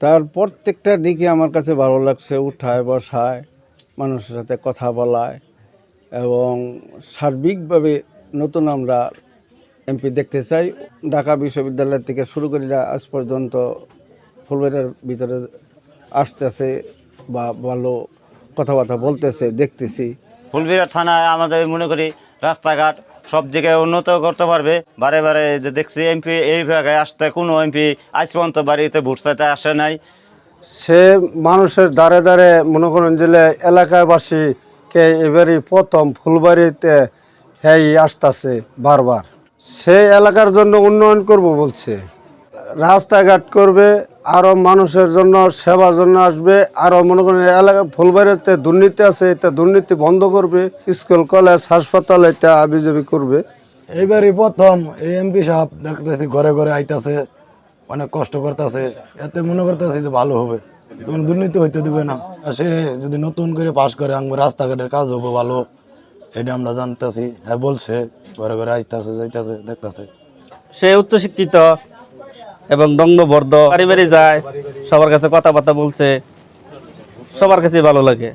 তার প্রত্যেকটা দিকে আমার কাছে ভালো লাগছে, উঠায়, বসায়, মানুষের সাথে কথা বলায় এবং সার্বিকভাবে নতুন আমরা এমপি দেখতে চাই। ঢাকা বিশ্ববিদ্যালয় থেকে শুরু করে আজ পর্যন্ত ফুলবাড়ির ভিতরে আসতেছে বা ভালো কথাবার্তা বলতেছে, দেখতেছি। ফুলবিরা থানায় আমাদের মনে করি রাস্তাঘাট সব জায়গায় উন্নত করতে পারবে। বারে বারে যে দেখছি এমপি এই জায়গায় আসতে কোনো এমপি আজ পর্যন্ত বাড়িতে ভোট চাইতে আসে নাই। সে মানুষের দ্বারে দ্বারে মনে করেন যে এলাকাবাসীকে এবারই প্রথম ফুলবাড়িতে হ্যাঁ আসতেছে বারবার। সে এলাকার জন্য উন্নয়ন করব বলছে। রাস্তাঘাট করবে আরও মানুষের জন্য সেবার জন্য আসবে। আরও মনে করেন এলাকা ফুলবাড়িতে দুর্নীতি আছে এটা দুর্নীতি বন্ধ করবে স্কুল কলেজ হাসপাতাল এটা আবিজাবি করবে। এইবারই প্রথম এই এমপি সাহেব দেখতেছি ঘরে ঘরে আইতাছে অনেক কষ্ট করতেছে। এতে মনে করতেছি যে ভালো হবে। তখন দুর্নীতি হইতে দিবে না। আর সে যদি নতুন করে পাশ করে আঙ্গ রাস্তাঘাটের কাজ হবে ভালো এটা আমরা জানতেছি। হ্যাঁ বলছে ঘরে ঘরে আইতাছে যাইতাছে দেখতাছে। সে উচ্চশিক্ষিত। এবং দঙ্গবর্ধ বাড়ি বাড়ি যায় সবার কাছে কথাবার্তা বলছে সবার কাছে ভালো লাগে।